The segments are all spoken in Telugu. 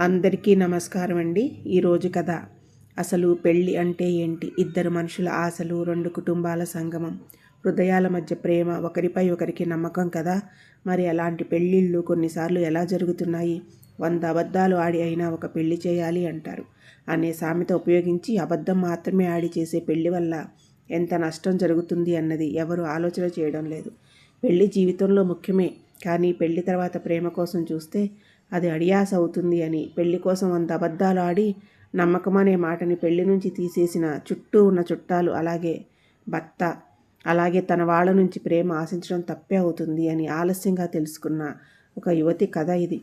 అందరికీ నమస్కారం అండి. ఈరోజు కథ అసలు పెళ్ళి అంటే ఏంటి? ఇద్దరు మనుషుల ఆశలు రెండు కుటుంబాల సంగమం. హృదయాల మధ్య ప్రేమ ఒకరిపై ఒకరికి నమ్మకం కదా? మరి అలాంటి పెళ్ళిళ్ళు కొన్నిసార్లు ఎలా జరుగుతున్నాయి? వంద అబద్ధాలు ఆడి అయినా ఒక పెళ్ళి చేయాలి అంటారు. అనే సామెత ఉపయోగించి అబద్ధం మాత్రమే ఆడి చేసే పెళ్ళి వల్ల ఎంత నష్టం జరుగుతుంది అన్నది ఎవరు ఆలోచన చేయడం లేదు. పెళ్ళి జీవితంలో ముఖ్యమే. కానీ పెళ్ళి తర్వాత ప్రేమ కోసం చూస్తే అది అడియాస అవుతుంది అని పెళ్ళి కోసం అంత అబద్ధాలు ఆడి నమ్మకం అనే మాటని పెళ్ళి నుంచి తీసేసిన చుట్టూ ఉన్న చుట్టాలు అలాగే భర్త అలాగే తన వాళ్ళ నుంచి ప్రేమ ఆశించడం తప్పే అవుతుంది అని ఆలస్యంగా తెలుసుకున్న ఒక యువతి కథ ఇది.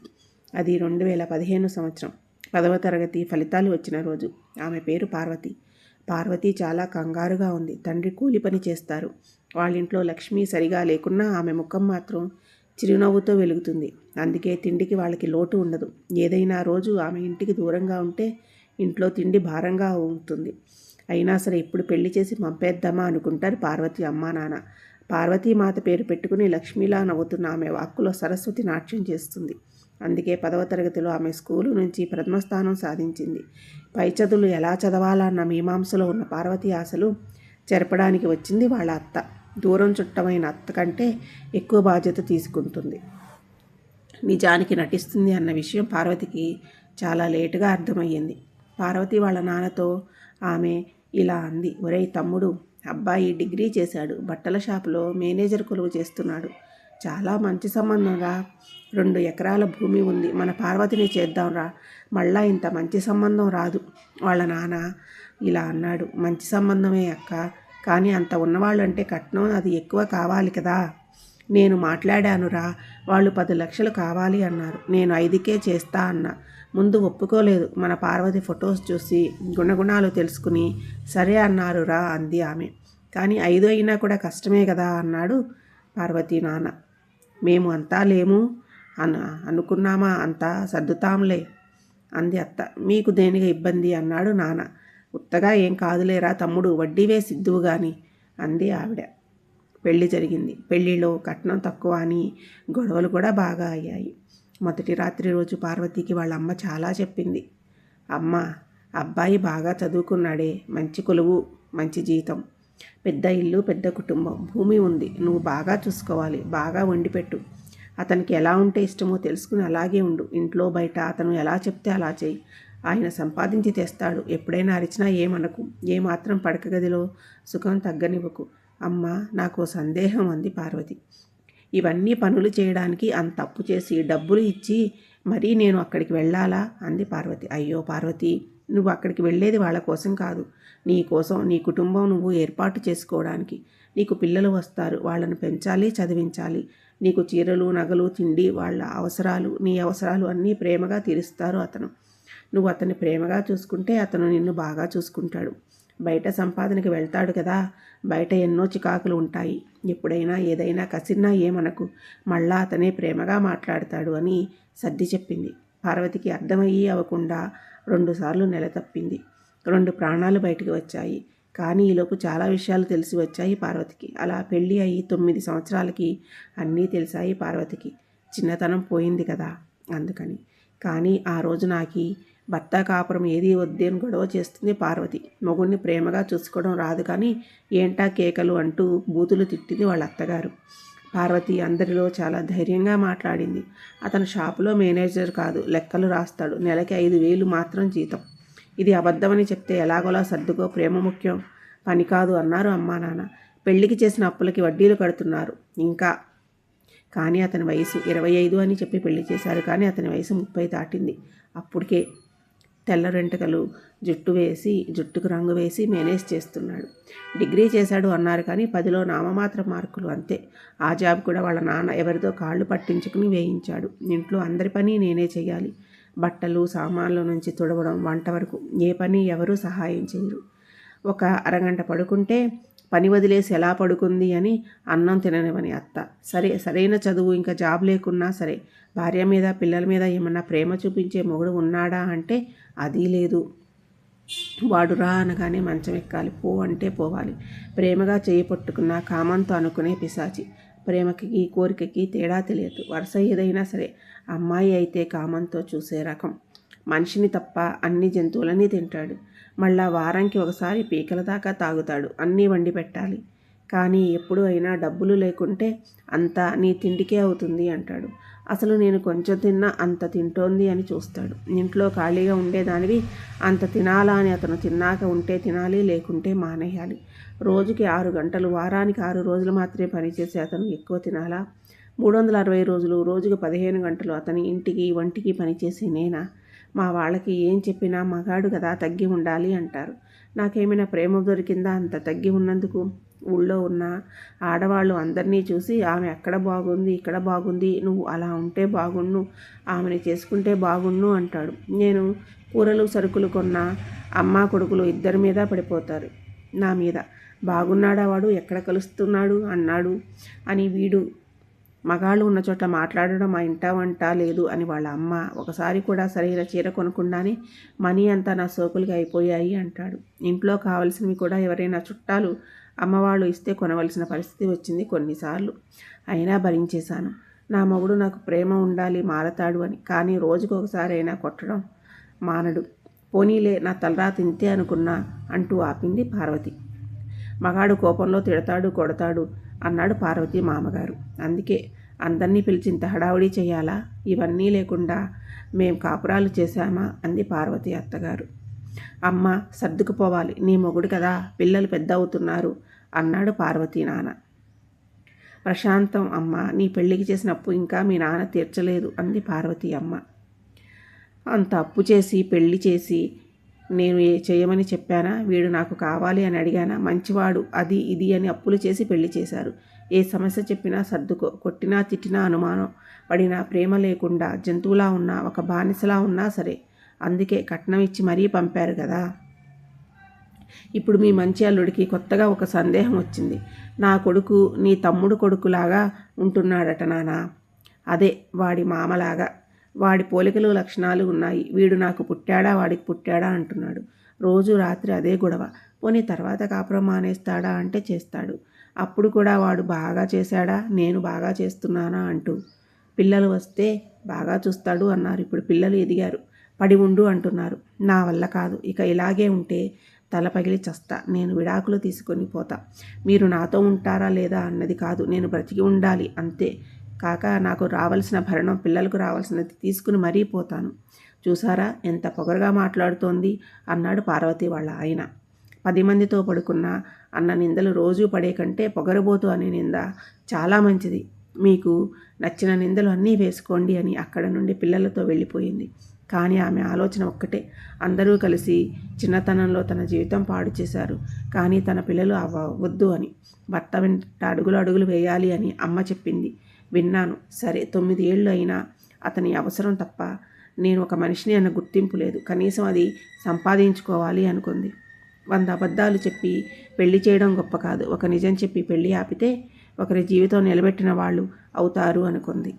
అది రెండు వేల పదిహేను సంవత్సరం. పదవ తరగతి ఫలితాలు వచ్చిన రోజు. ఆమె పేరు పార్వతి. పార్వతి చాలా కంగారుగా ఉంది. తండ్రి కూలి పని చేస్తారు. వాళ్ళ ఇంట్లో లక్ష్మి సరిగా లేకున్నా ఆమె ముఖం మాత్రం చిరునవ్వుతో వెలుగుతుంది. అందుకే తిండికి వాళ్ళకి లోటు ఉండదు. ఏదైనా రోజు ఆమె ఇంటికి దూరంగా ఉంటే ఇంట్లో తిండి భారంగా ఉంటుంది. అయినా సరే ఇప్పుడు పెళ్ళి చేసి పంపేద్దామా అనుకుంటారు పార్వతి అమ్మా నాన్న. పార్వతీ మాత పేరు పెట్టుకుని లక్ష్మీలా నవ్వుతున్న ఆమె వాక్కులో సరస్వతి నాట్యం చేస్తుంది. అందుకే పదవ తరగతిలో ఆమె స్కూలు నుంచి ప్రథమ స్థానం సాధించింది. పై చదువులు ఎలా చదవాలన్న మీమాంసలో ఉన్న పార్వతీ ఆశలు చెరపడానికి వచ్చింది వాళ్ళ అత్త. దూరం చుట్టమైన అత్త కంటే ఎక్కువ బాధ్యత తీసుకుంటుంది. నిజానికి నటిస్తుంది అన్న విషయం పార్వతికి చాలా లేటుగా అర్థమయ్యింది. పార్వతి వాళ్ళ నాన్నతో ఆమె ఇలా అంది ఒరే తమ్ముడు అబ్బాయి డిగ్రీ చేశాడు బట్టల షాపులో మేనేజర్ కొలువు చేస్తున్నాడు. చాలా మంచి సంబంధం రా. రెండు ఎకరాల భూమి ఉంది. మన పార్వతిని చేద్దాంరా మళ్ళా ఇంత మంచి సంబంధం రాదు. వాళ్ళ నాన్న ఇలా అన్నాడు. మంచి సంబంధమే అక్క. కానీ అంత ఉన్నవాళ్ళంటే కట్నం అది ఎక్కువ కావాలి కదా. నేను మాట్లాడానురా వాళ్ళు పది లక్షలు కావాలి అన్నారు. నేను ఐదుకే చేస్తా అన్న. ముందు ఒప్పుకోలేదు. మన పార్వతి ఫొటోస్ చూసి గుణగుణాలు తెలుసుకుని సరే అన్నారురా అంది ఆమె. కానీ ఐదు అయినా కూడా కష్టమే కదా అన్నాడు పార్వతి నాన్న. మేము అంతా లేము అను అనుకున్నామా అంతా? సర్దుతాంలే అంది అత్త. మీకు దేనిగా ఇబ్బంది? అన్నాడు నాన్న. ఉత్తగా ఏం కాదులేరా తమ్ముడు వడ్డీ వేసిద్దువు గాని అంది ఆవిడ. పెళ్ళి జరిగింది. పెళ్ళిలో కట్నం తక్కువ అని గొడవలు కూడా బాగా అయ్యాయి. మొదటి రాత్రి రోజు పార్వతికి వాళ్ళ అమ్మ చాలా చెప్పింది. అమ్మ అబ్బాయి బాగా చదువుకున్నాడే మంచి కొలువు మంచి జీతం. పెద్ద ఇల్లు పెద్ద కుటుంబం భూమి ఉంది. నువ్వు బాగా చూసుకోవాలి బాగా వండిపెట్టు అతనికి ఎలా ఉంటే ఇష్టమో తెలుసుకుని అలాగే ఉండు. ఇంట్లో బయట అతను ఎలా చెప్తే అలా చేయి. ఆయన సంపాదించి తెస్తాడు. ఎప్పుడైనా అరిచినా ఏమనకు. ఏమాత్రం పడక గదిలో సుఖం తగ్గనివ్వకు. అమ్మ నాకు సందేహం అంది పార్వతి. ఇవన్నీ పనులు చేయడానికి అంత తప్పు చేసి డబ్బులు ఇచ్చి మరీ నేను అక్కడికి వెళ్ళాలా? అంది పార్వతి. అయ్యో పార్వతి నువ్వు అక్కడికి వెళ్ళేది వాళ్ళ కోసం కాదు. నీ కోసం నీ కుటుంబం నువ్వు ఏర్పాటు చేసుకోవడానికి. నీకు పిల్లలు వస్తారు. వాళ్ళను పెంచాలి చదివించాలి. నీకు చీరలు నగలు తిండి వాళ్ళ అవసరాలు నీ అవసరాలు అన్నీ ప్రేమగా తీరుస్తారు అతను. నువ్వు అతన్ని ప్రేమగా చూసుకుంటే అతను నిన్ను బాగా చూసుకుంటాడు. బయట సంపాదనకి వెళ్తాడు కదా. బయట ఎన్నో చికాకులు ఉంటాయి. ఎప్పుడైనా ఏదైనా కసిరినా ఏమనకు. మళ్ళా అతనే ప్రేమగా మాట్లాడతాడు అని సర్ది చెప్పింది. పార్వతికి అర్థమయ్యి అవ్వకుండా రెండుసార్లు నెల తప్పింది. రెండు ప్రాణాలు బయటికి వచ్చాయి. కానీ ఈలోపు చాలా విషయాలు తెలిసి వచ్చాయి పార్వతికి. అలా పెళ్ళి అయ్యి తొమ్మిది సంవత్సరాలకి అన్నీ తెలిసాయి పార్వతికి. చిన్నతనం పోయింది కదా అందుకని. కానీ ఆ రోజు నాకు భర్త కాపురం ఏది వద్దేని గొడవ చేస్తుంది పార్వతి. మొగుడిని ప్రేమగా చూసుకోవడం రాదు కానీ ఏంటా కేకలు అంటూ బూతులు తిట్టింది వాళ్ళ అత్తగారు. పార్వతి అందరిలో చాలా ధైర్యంగా మాట్లాడింది. అతను షాపులో మేనేజర్ కాదు లెక్కలు రాస్తాడు. నెలకి ఐదు వేలు మాత్రం జీతం. ఇది అబద్ధమని చెప్తే ఎలాగోలా సర్దుకో ప్రేమ ముఖ్యం. పని కాదు అన్నారు అమ్మా నాన్న. పెళ్ళికి చేసిన అప్పులకి వడ్డీలు కడుతున్నారు. ఇంకా. కానీ అతని వయసు ఇరవై ఐదు అని చెప్పి పెళ్ళి చేశారు కానీ అతని వయసు ముప్పై దాటింది. అప్పటికే తెల్ల రెంటకలు జుట్టు వేసి జుట్టుకు రంగు వేసి మేనేజ్ చేస్తున్నాడు. డిగ్రీ చేశాడు అన్నారు కానీ పదిలో నామమాత్ర మార్కులు అంతే. ఆ జాబ్ కూడా వాళ్ళ నాన్న ఎవరితో కాళ్ళు పట్టించుకుని వేయించాడు. ఇంట్లో అందరి పని నేనే చేయాలి. బట్టలు సామాన్ల నుంచి తుడవడం వంట వరకు ఏ పని ఎవరూ సహాయం చేయరు. ఒక అరగంట పడుకుంటే పని వదిలేసి ఎలా పడుకుంది అని అన్నం తిననివని అత్త. సరే సరైన చదువు ఇంకా జాబ్ లేకున్నా సరే భార్య మీద పిల్లల మీద ఏమన్నా ప్రేమ చూపించే మొగుడు ఉన్నాడా అంటే అది లేదు. వాడు రా అనగానే మంచం ఎక్కాలి. పో అంటే పోవాలి. ప్రేమగా చేయి పట్టుకున్న కామంతో అనుకునే పిశాచి. ప్రేమకి కోరికకి తేడా తెలియదు. వరుస ఏదైనా సరే అమ్మాయి అయితే కామంతో చూసే రకం. మనిషిని తప్ప అన్ని జంతువులని తింటాడు. మళ్ళా వారానికి ఒకసారి పీకల దాకా తాగుతాడు. అన్నీ వండి పెట్టాలి. కానీ ఎప్పుడు అయినా డబ్బులు లేకుంటే అంతా నీ తిండికే అవుతుంది అంటాడు. అసలు నేను కొంచెం తిన్నా అంత తింటోంది అని చూస్తాడు. ఇంట్లో ఖాళీగా ఉండేదానివి అంత తినాలా అని అతను తిన్నాక ఉంటే తినాలి లేకుంటే మానేయాలి. రోజుకి ఆరు గంటలు వారానికి ఆరు రోజులు మాత్రమే పనిచేసే అతను ఎక్కువ తినాలా? మూడు వందల అరవై రోజులు రోజుకు పదిహేను గంటలు అతని ఇంటికి వంటికి పనిచేసే నేనా? మా వాళ్ళకి ఏం చెప్పినా మగాడు కదా తగ్గి ఉండాలి అంటారు. నాకేమైనా ప్రేమ దొరికిందా? అంత తగ్గి ఉన్నందుకు? ఊళ్ళో ఉన్న ఆడవాళ్ళు అందరినీ చూసి ఆమె అక్కడ బాగుంది? ఇక్కడ బాగుంది? నువ్వు అలా ఉంటే బాగుండు. ఆమెని చేసుకుంటే బాగుండు అంటాడు. నేను కూరలు సరుకులు కొన్న అమ్మ కొడుకులు ఇద్దరి మీద పడిపోతారు. నా మీద బాగున్నాడా వాడు? ఎక్కడ కలుస్తున్నాడు? అన్నాడు అని వీడు మగాళ్ళు ఉన్న చోట మాట్లాడడం మా ఇంట వంట లేదు అని వాళ్ళ అమ్మ ఒకసారి కూడా సరైన చీర కొనకుండానే మనీ అంతా నా సోకులుగా అయిపోయాయి అంటాడు. ఇంట్లో కావలసినవి కూడా ఎవరైనా చుట్టాలు అమ్మవాళ్ళు ఇస్తే కొనవలసిన పరిస్థితి వచ్చింది కొన్నిసార్లు. అయినా భరించేశాను. నా మగుడు నాకు ప్రేమ ఉండాలి మారతాడు అని. కానీ రోజుకు ఒకసారి అయినా కొట్టడం మానడు. పోనీలే నా తలరా తింతే అనుకున్నా అంటూ ఆపింది పార్వతి. మగాడు కోపంలో తిడతాడు కొడతాడు అన్నాడు పార్వతి మామగారు. అందుకే అందరినీ పిలిచింత హడావుడి చేయాలా? ఇవన్నీ లేకుండా మేం కాపురాలు చేశామా? అంది పార్వతి అత్తగారు. అమ్మ సర్దుకుపోవాలి. నీ మొగుడు కదా పిల్లలు పెద్ద అవుతున్నారు అన్నాడు పార్వతీ నాన్న. ప్రశాంతం అమ్మ నీ పెళ్ళికి చేసిన అప్పు ఇంకా మీ నాన్న తీర్చలేదు అంది పార్వతి అమ్మ. అంత అప్పు చేసి పెళ్ళి చేసి నేను ఏ చేయమని చెప్పానా? వీడు నాకు కావాలి అని అడిగానా? మంచివాడు అది ఇది అని అప్పులు చేసి పెళ్ళి చేశారు. ఏ సమస్య చెప్పినా సర్దుకో కొట్టినా తిట్టినా అనుమానం పడినా ప్రేమ లేకుండా జంతువులా ఉన్నా ఒక బానిసలా ఉన్నా సరే అందుకే కట్నం ఇచ్చి మరీ పంపారు కదా. ఇప్పుడు మీ మంచి అల్లుడికి కొత్తగా ఒక సందేహం వచ్చింది. నా కొడుకు నీ తమ్ముడు కొడుకులాగా ఉంటున్నాడట నానా. అదే వాడి మామలాగా వాడి పోలికలు లక్షణాలు ఉన్నాయి. వీడు నాకు పుట్టాడా? వాడికి పుట్టాడా? అంటున్నాడు. రోజు రాత్రి అదే గొడవ. పోనీ తర్వాత కాపురం మానేస్తాడా అంటే చేస్తాడు. అప్పుడు కూడా వాడు బాగా చేశాడా? నేను బాగా చేస్తున్నానా? అంటూ. పిల్లలు వస్తే బాగా చూస్తాడు అన్నారు. ఇప్పుడు పిల్లలు ఎదిగారు. పడి ఉండు అంటున్నారు. నా వల్ల కాదు. ఇక ఇలాగే ఉంటే తల పగిలి చస్తా. నేను విడాకులు తీసుకొని పోతా. మీరు నాతో ఉంటారా లేదా అన్నది కాదు. నేను బ్రతికి ఉండాలి. అంతే. కాక నాకు రావాల్సిన భరణం పిల్లలకు రావాల్సినది తీసుకుని మరీ పోతాను. చూసారా ఎంత పొగరగా మాట్లాడుతోంది అన్నాడు పార్వతి వాళ్ళ ఆయన. పది మందితో పడుకున్న అన్న నిందలు రోజూ పడే కంటే పొగరబోతు అనే నింద చాలా మంచిది. మీకు నచ్చిన నిందలు అన్నీ వేసుకోండి అని అక్కడ నుండి పిల్లలతో వెళ్ళిపోయింది. కానీ ఆమె ఆలోచన ఒక్కటే. అందరూ కలిసి చిన్నతనంలో తన జీవితం పాడు చేశారు. కానీ తన పిల్లలు అవ్వవద్దు అని భర్త వెంట అడుగులు అడుగులు వేయాలి అని అమ్మ చెప్పింది. విన్నాను. సరే తొమ్మిది ఏళ్ళు అయినా అతని అవసరం తప్ప నేను ఒక మనిషిని అన్న గుర్తింపు లేదు. కనీసం అది సంపాదించుకోవాలి అనుకుంది. వంద అబద్ధాలు చెప్పి పెళ్ళి చేయడం గొప్ప కాదు. ఒక నిజం చెప్పి పెళ్ళి ఆపితే ఒకరి జీవితం నిలబెట్టిన వాళ్ళు అవుతారు అనుకుంది.